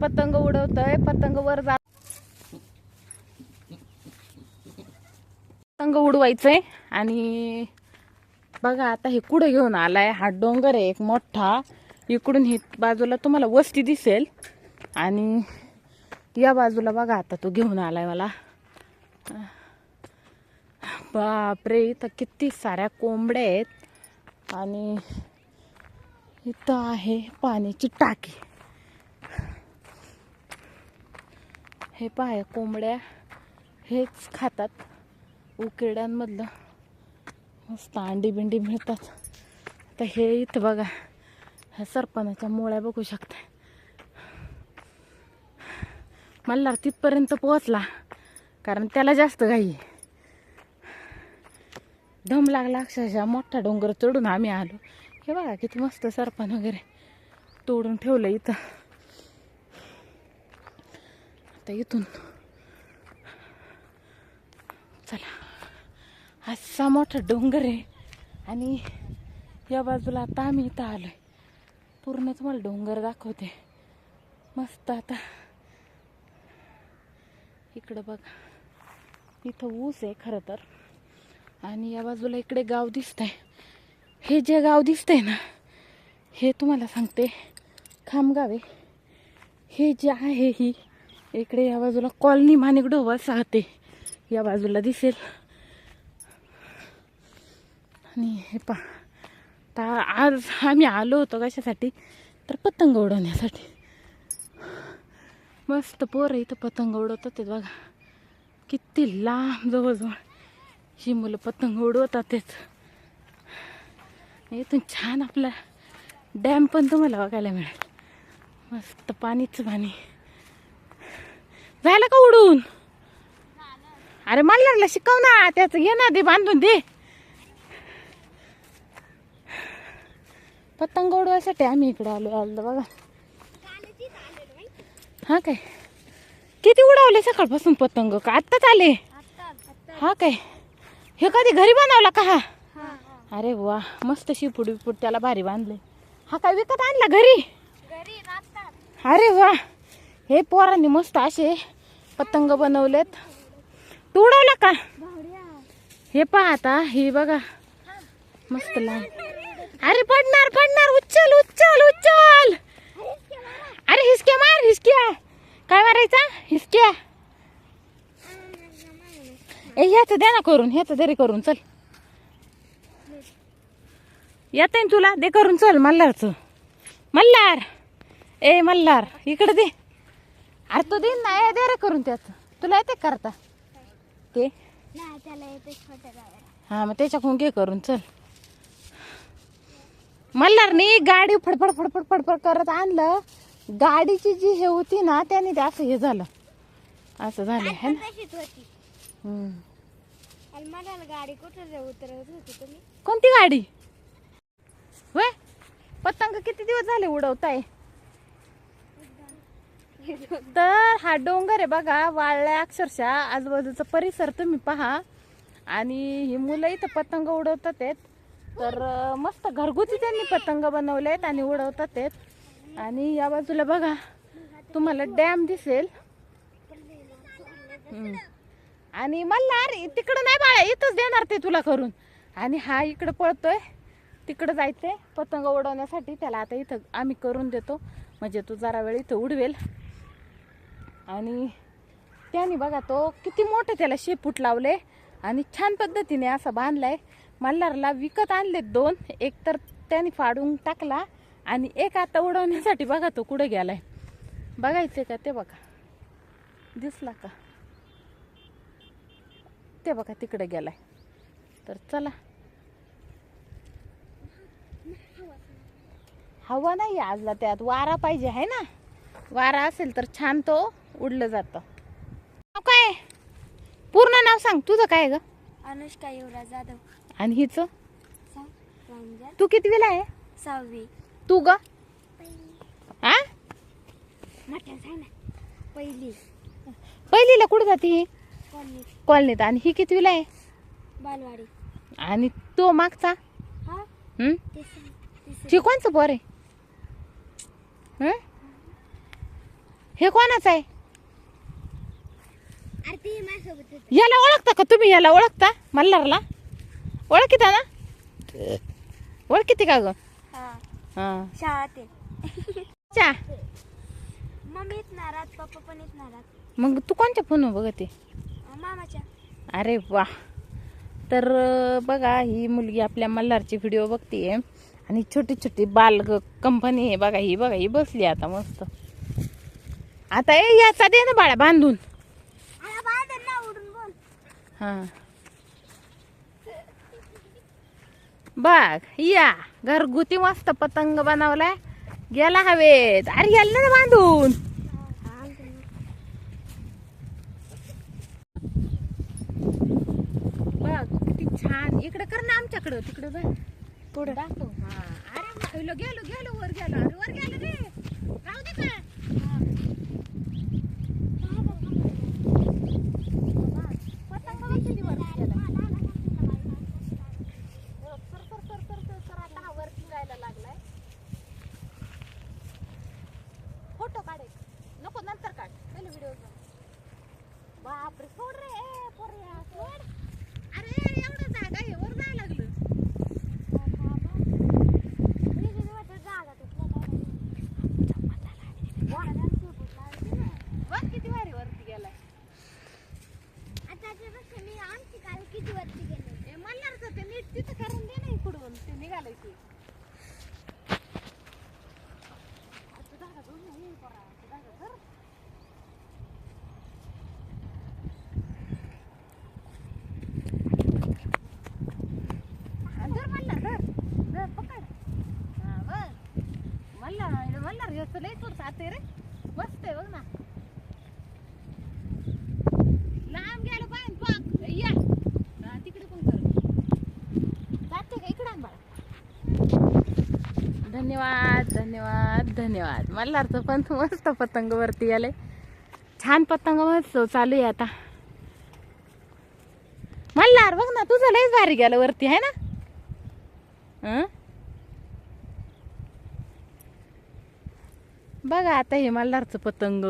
पतंग उडवतोय पतंग वर जा पतंग उडवायचंय आणि बघा आता हे कुठं घेऊन आलाय? हा डोंगर आहे एक मोठा. इकडून ही बाजूला तुम्हाला वस्ती दिसेल. आणि या बाजूला बघा आता तो घेऊन आलाय मला. बापरे इथं किती साऱ्या कोंबड्या आहेत. आणि इथं आहे पाण्याची टाकी. हे पाय कोंबड्या हेच खातात. उकिरड्यांमधलं मस्त अंडी बिंडी मिळतात. आता हे इथं बघा ह्या सरपणाच्या मुळ्या बघू शकता मल्हार तिथपर्यंत पोहोचला कारण त्याला जास्त घाई. दम लागला अक्षरशः मोठा डोंगर चढून आम्ही आलो. हे बघा किती मस्त सरपण वगैरे तोडून ठेवलं इथं. आता इथून. चला. असा मोठा डोंगर आहे. आणि या बाजूला आता आम्ही इथं आलोय. पूर्ण तुम्हाला डोंगर दाखवते. मस्त आता. इकडं बघा. इथं ऊस आहे खरं तर. आणि या बाजूला इकडे गाव दिसतंय. हे जे गाव दिसतंय ना हे तुम्हाला सांगते. खामगाव आहे. हे जे आहे ही इकडे या बाजूला कॉलनी माणिक डोवा साहते या बाजूला दिसेल. आणि हे पा आता आज आम्ही आलो होतो कशासाठी? तर पतंग उडवण्यासाठी. मस्त पोरं इथं पतंग उडवतात ते बघा. किती लांब जवळजवळ. ही मुलं पतंग उडवतात तेच इथून छान आपला डॅम पण तुम्हाला बघायला मिळेल. मस्त पाणीच पाणी. झालं का उडून? अरे मला लागलं शिकव ना त्याचं घे ना दे बांधून दे. पतंग उडवायसाठी आम्ही इकडे आलो आलो बघा. हा काय? किती उडवले सकाळपासून पतंग? का आत्ताच आले? हा काय? हे कधी घरी बनवला का हा? अरे वा मस्त शिपूड बिपूड त्याला भारी बांधले. हा काय विकत आणला घरी? अरे वा हे पोरांनी मस्त असे पतंग बनवलेत. तू उडवला का? हे पहा आता हे बघा. मस्त लाल. अरे पडणार पडणार. उचल उचल उचल. अरे हिसक्या मार हिसक्या. काय मारायचा? हिसक्या. ए ह्याचं द्या ना करून ह्याचं तरी करून चल. येते तुला? दे करून चल मल्हारचं. मल्हार. ए मल्हार इकडे दे. अरे तो दे ना ए, दे रे करून त्याचं. तुला येते करता? ते हा मग त्याच्याकडून घे करून चल. मल्हारनी गाडी फडफड फडफड फडफड करत आणलं. गाडीची जी हे होती ना त्याने ते असं हे झालं. असं झालं है ना? हम्म. मला गाडी कुठं उतरवत होती तुम्ही? कोणती गाडी? वय पतंग किती दिवस झाले उडवताय? तर हा डोंगर आहे बघा वाळल्या अक्षरशः. आजूबाजूचा परिसर तुम्ही पहा. आणि ही मुलं इथं पतंग उडवतात आहेत. तर मस्त घरगुती त्यांनी पतंग बनवले आहेत आणि उडवतात आहेत. आणि या बाजूला बघा तुम्हाला डॅम दिसेल. आणि मला अरे तिकडं नाही बाळा इथंच देणार ते तुला करून. आणि हा इकडं पळतोय. तिकडं जायचंय पतंग उडवण्यासाठी. त्याला आता इथं आम्ही करून देतो. म्हणजे तू जरा वेळ इथं उडवेल. आणि त्याने बघा तो किती मोठं त्याला शेपूट लावले आणि छान पद्धतीने असा बांधलाय. मल्हारला विकत आणलेत दोन. एक तर त्याने फाडून टाकला आणि एक आता उडवण्यासाठी बघा तो कुठं गेलाय. बघायचे का ते बघा. दिसला का? ते बघा तिकडे गेलाय. तर चला. हवा नाही आजला त्यात. वारा पाहिजे आहे ना. वारा असेल तर छान तो. उडलं जातं. नाव काय पूर्ण नाव सांग. तुझं काय ग? अनुष्का युवराज जाधव. आणि हिचं? सा- रंजन तू कितवीला आहे? सहावी. तू ग? आ? म्हटलं सांग ना. पहिली. पहिलीला कुठं जाते ही? कॉलनी कॉलनीत. आणि ही कितवीला आहे? बालवाडी. आणि तो मागचा? हा? हं? तिसरी. तिसरी. ही कोणचं पोर आहे? हं? हे कोणाचं आहे अरे ती माझ्यासोबत होती याला ओळखता का तुम्ही? याला ओळखता? मल्हारला? ओळखीता ना? ओळखीते का ग? हा. हा. शाळात चा मम्मी येणार आहात पप्पा पण येणार आहात मग तू कोणत्या फोन बघते मामाच्या. अरे वा. तर अं, बघा ही मुलगी आपल्या मल्हारची व्हिडिओ बघतीये. आणि छोटी छोटी बाल कंपनी आहे. बघा ही बघा ही बसली आता मस्त. आता ए याचा दे ना बाळा बांधून अरे बाहेर ना उडून बोल हा. बघ या. घरगुती मस्त पतंग बनवलाय. गेला हवेत. अरे याला ना बांधून. बघ किती छान. इकडे कर ना आमच्याकडं. तिकडे बघ. पुढे. दाखव. हा. अरे गेलो गेलो गेलो. वर गेलो. अरे वर गेलो रे राहू दे का पतंग बघ किती वर गेला. Sir, sir, sir, sir, sir, sir, आता हा वर फिरायला लागलाय फोटो काढे नको नंतर काढ पहिले व्हिडिओ बापरे सोड रे ए, पोरया, सोड अरे एवढं जागा आहे वर जायला लागलं. बघ किती भारी वरती गेलाय. किती वरती गेले? ए, मल्हारचं ते नीट तिथं करून दे ना इकडून ते निघालंय की. आता धागा धरून ये पोरा, आता धागा. हा, धर मल्हार, धर. धर, पकड. हा, बघ. मल्हार मल्हार याचं लय सोड साते रे. मस्त आहे बघ ना. लांब गेलं पाहिजे बघ या. हा, तिकडे पण कर. जाते का इकडे आण बाळा. धन्यवाद धन्यवाद धन्यवाद. मल्हारचं पण मस्त पतंग वरती आले छान पतंग महोत्सव चालू आहे आता. मल्हार बघ ना तुझं लयच भारी गेलं वरती आहे ना? हं? बघा आता हे मल्हारचं पतंग.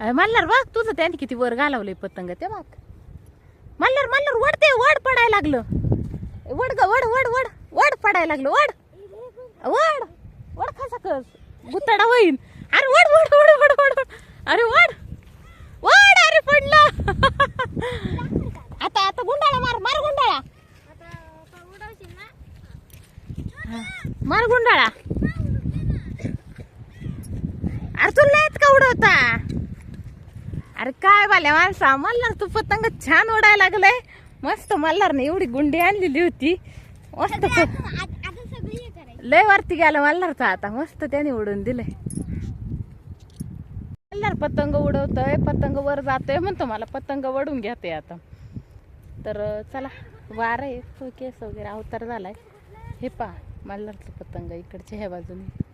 अरे मल्हार बघ तुझं त्याने किती वर घालवलंय पतंग ते बघ. मल्हार मल्हार वडते वड पडायला लागलं. वड ग वड वड वड वड पडायला लागलं वड. वड वड कसा कस गुताडा होईन. अरे वड वड वड वड वड वड. अरे वड वड. पडलं. आता आता गुंडाळा मार मार गुंडाळा. मार गुंडाळा. अरे तू लयच का उडवता अरे काय बाल्या माणसा मल्हार तू पतंग छान उडायला लागलाय. मस्त मल्हारने एवढी गुंडी आणलेली होती. मस्त लय वरती गेला मल्हारचा आता मस्त त्याने उडून दिलंय. पतंग उडवतोय पतंग वर जातोय म्हणतो मला पतंग वडून घेते आता. तर चला वार आहे तो केस वगैरे अवतार झालाय. हे पा मल्हारचं पतंग इकडच्या ह्या बाजूने.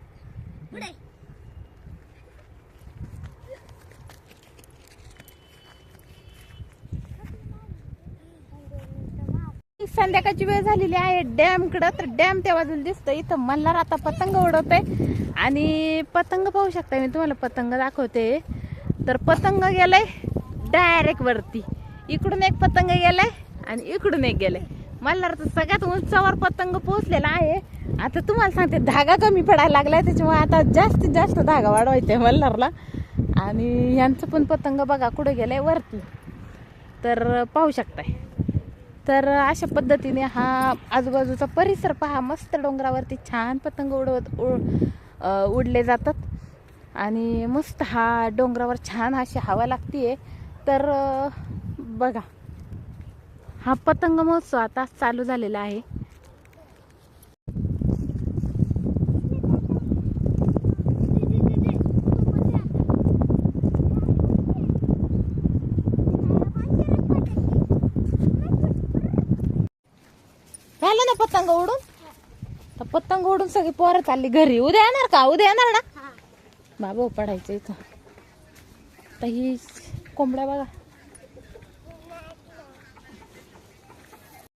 संध्याकाळची वेळ झालेली आहे डॅम कडं. तर डॅम त्या बाजूला दिसतोय इथं मल्हार आता पतंग उडवतोय. आणि पतंग पाहू शकता मी तुम्हाला पतंग दाखवते. तर पतंग गेलाय डायरेक्ट वरती. इकडून एक पतंग गेलाय आणि इकडून एक गेलाय. मल्हारचं सगळ्यात उंचावर पतंग पोहोचलेला आहे. आता तुम्हाला सांगते धागा कमी पडायला लागलाय त्याच्यामुळे आता जास्तीत जास्त धागा वाढवायचा आहे मल्हारला. आणि यांचं पण पतंग बघा कुठे गेलाय वरती. तर पाहू शकताय. तर अशा पद्धतीने हा आजूबाजूचा परिसर पहा मस्त डोंगरावरती छान पतंग उडवत उड उडले जातात. आणि मस्त हा डोंगरावर छान अशी हवा लागतीये. तर बघा. हा पतंग महोत्सव आता चालू झालेला आहे. झालं ना पतंग उडून पतंग उडून सगळी पोरं चालली घरी. उद्या येणार का? उद्या येणार ना? बाबा पडायचं इथं. तर ही कोंबड्या बघा.